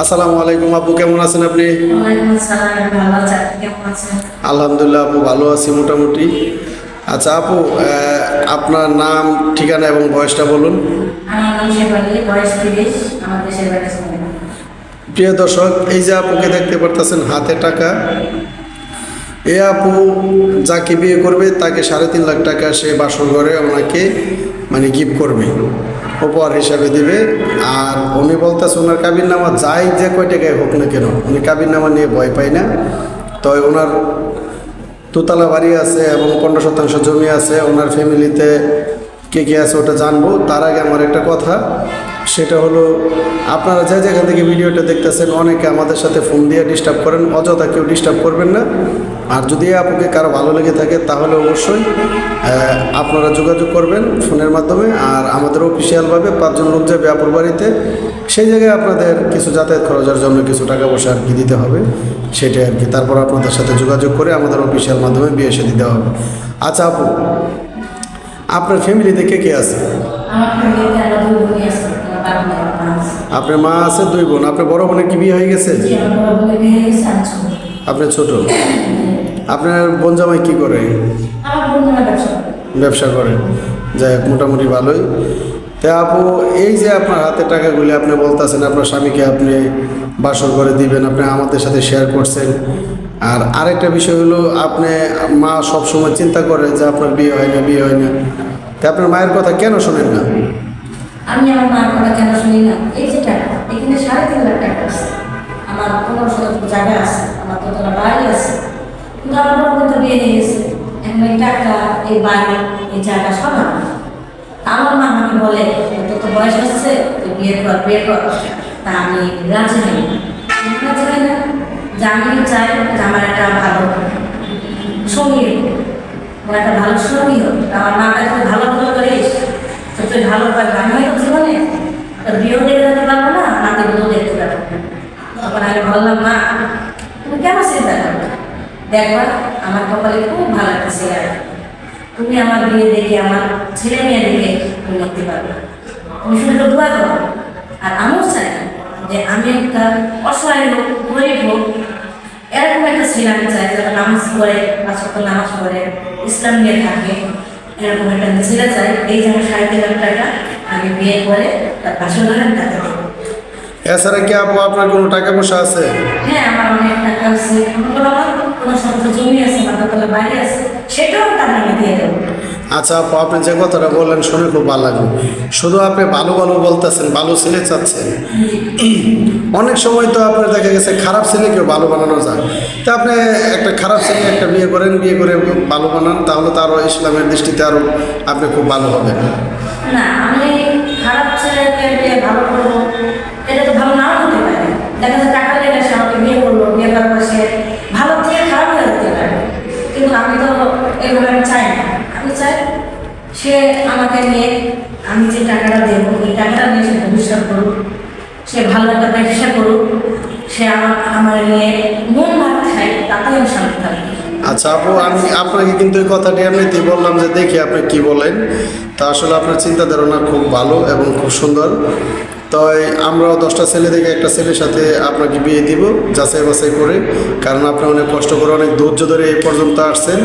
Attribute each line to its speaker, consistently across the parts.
Speaker 1: আসসালামু আলাইকুম আপু কেমন আছেন আপনি? আলহামদুলিল্লাহ আপু ভালো আছি মোটামুটি। আচ্ছা আপু আপনার নাম ঠিকানা এবং বয়সটা বলুন। প্রিয় দর্শক এই যে আপুকে দেখতে পারতেছেন হাতে টাকা। এ আপু যাকে বিয়ে করবে তাকে সাড়ে তিন লাখ টাকা সে বাসর ঘরে ওনাকে মানে গিফট করবে, উপহার হিসাবে দিবে। আর উনি বলতেছে, ওনার কাবির নামা যাই যে কয় টাকায় হোক না কেন, উনি কাবির নামা নিয়ে ভয় পায় না। তো ওনার দুতলা বাড়ি আছে এবং পনেরো শতাংশ জমি আছে। ওনার ফ্যামিলিতে কে কে আছে ওটা জানব। তার আগে আমার একটা কথা সেটা হলো আপনারা যে যেখান থেকে ভিডিওটা দেখতেছেন, অনেকে আমাদের সাথে ফোন দিয়ে ডিস্টার্ব করেন, অযথা কেউ ডিস্টার্ব করবেন না। আর যদি আপুকে কারও ভালো লেগে থাকে, তাহলে অবশ্যই আপনারা যোগাযোগ করবেন ফোনের মাধ্যমে। আর আমাদের অফিসিয়ালভাবে পাঁচজন লোক যাবে আপুর বাড়িতে, সেই জায়গায় আপনাদের কিছু যাতায়াত খরচের জন্য কিছু টাকা পয়সা আর কি দিতে হবে। সেটাই আর কি। তারপর আপনাদের সাথে যোগাযোগ করে আমাদের অফিসিয়াল মাধ্যমে বিয়ে এসে দিতে হবে। আচ্ছা আপু, আপনার ফ্যামিলিতে কে কে আছে?
Speaker 2: আমার ফ্যামিলিতে দুই আছে।
Speaker 1: আপনার মা আছে দুই বোন। আপনার বড় বোনের কি বিয়ে হয়ে গেছে?
Speaker 2: আমি ছোট।
Speaker 1: আপনি ছোট? আপনার বোন জামাই কি করে?
Speaker 2: ব্যবসা করে।
Speaker 1: যাই হোক মোটামুটি ভালোই। তা আপু এই যে আপনার হাতে টাকাগুলি আপনি বলতেছেন আপনার স্বামীকে আপনি বাসর করে দিবেন আপনি আমাদের সাথে শেয়ার করছেন। আর আরেকটা বিষয় হলো আপনি মা সব সময় চিন্তা করে যে আপনার বিয়ে হয় না বিয়ে হয় না। তা আপনার মায়ের কথা কেন শোনেন না?
Speaker 2: আমি আমার মার কথা কেন শুনি না? এই যে টাকা, এখানে সাড়ে তিন লাখ টাকা আছে। আমার পনেরো শতাংশ জায়গা আছে, আমার দোতলা বাড়ি আছে। কিন্তু আমার বাবা কিন্তু বিয়ে দিয়ে গেছে। এখন এই টাকা, এই বাড়ি, এই জায়গা সব আমার। আমার মা আমাকে বলে, তোর তো বয়স হচ্ছে, তুই বিয়ে কর বিয়ে কর। তা আমি রাজি হই রাজি হই না? যে আমি চাই যে আমার একটা ভালো সঙ্গী আমার একটা ভালো সঙ্গী হোক। আমার মা কাছে ভালো ভালো করিস তো তুই ভালো পাবি আমি হয়তো জীবনে তোর বিয়েও দেখতে যেতে পারব না নাতি গুলো দেখতে পারব তখন আমি বললাম, মা, তুমি কেন চিন্তা করবে দেখবা, আমার কপালে খুব ভালো একটা ছেলে। তুমি আমার বিয়ে দেখে, আমার ছেলে মেয়ে দেখে তুমি দেখতে পারবে। তুমি শুধু দোয়া করো। আর আমিও চাই যে আমি একটা অসহায় লোক গরিব হোক, এরকম একটা ছেলে আমি চাই যারা নামাজ পড়ে ওয়াক্ত নামাজ পড়ে, ইসলাম নিয়ে থাকে, এরকম একটা ছেলে চাই। এই যে আমার সাড়ে তিন টাকা আমি বিয়ে করে টাকা দেবো
Speaker 1: এছাড়া কি আপু আপনার কোনো টাকা পয়সা আছে?
Speaker 2: হ্যাঁ আমার অনেক টাকা আছে। কোনো আমার কোনো শব্দ জমি আছে বাড়ি আছে সেটাও তার নামে দিয়ে দেবো।
Speaker 1: আচ্ছা আপু আপনি যে কথাটা বললেন শুনে খুব ভালো লাগল। শুধু আপনি ভালো ভালো বলতেছেন ভালো ছেলে চাচ্ছেন। অনেক সময় তো আপনার দেখা গেছে খারাপ ছেলেকেও ভালো বানানো যায়। তা আপনি একটা খারাপ ছেলে একটা বিয়ে করেন বিয়ে করে ভালো বানান তাহলে তো আরও ইসলামের দৃষ্টিতে আরও আপনি খুব ভালো হবেন।
Speaker 2: না, আমি খারাপ ছেলেকে ভালো করব। এটা তো ভালো নাও হতে পারে। দেখা যায় টাকা লেগে সে আমাকে বিয়ে করল, বিয়ে করার পর সে ভালো থেকে খারাপ হয়ে যেতে পারে। কিন্তু আমি তো এভাবে আমি চাই না। আমি চাই সে আমাকে নিয়ে আমি যে টাকাটা দেবো, ওই টাকাটা নিয়ে সে ভবিষ্যৎ করুক, সে ভালো একটা ব্যবসা করুক, সে আমার আমার নিয়ে মন ভাত খায় তাতেও আমি শান্তি থাকব।
Speaker 1: আচ্ছা আপু, আমি আপনাকে কিন্তু এই কথাটি এমনিতেই বললাম যে দেখি আপনি কি বলেন। তা আসলে আপনার চিন্তা ধারণা খুব ভালো এবং খুব সুন্দর। তাই আমরাও দশটা ছেলে থেকে একটা ছেলের সাথে আপনাকে বিয়ে দিব, যাচাই বাছাই করে, কারণ আপনি অনেক কষ্ট করে, অনেক ধৈর্য ধরে এই পর্যন্ত আসছেন।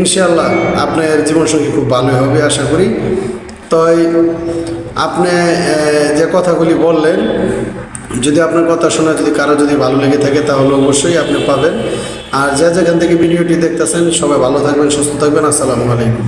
Speaker 1: ইনশাআল্লাহ আপনার জীবনসঙ্গী খুব ভালোই হবে, আশা করি। তাই আপনি যে কথাগুলি বললেন, যদি আপনার কথা শোনা যদি কারও যদি ভালো লেগে থাকে, তাহলে অবশ্যই আপনি পাবেন। আর যে যেখান থেকে ভিডিওটি দেখতেছেন সবাই ভালো থাকবেন সুস্থ থাকবেন। আসসালামু আলাইকুম।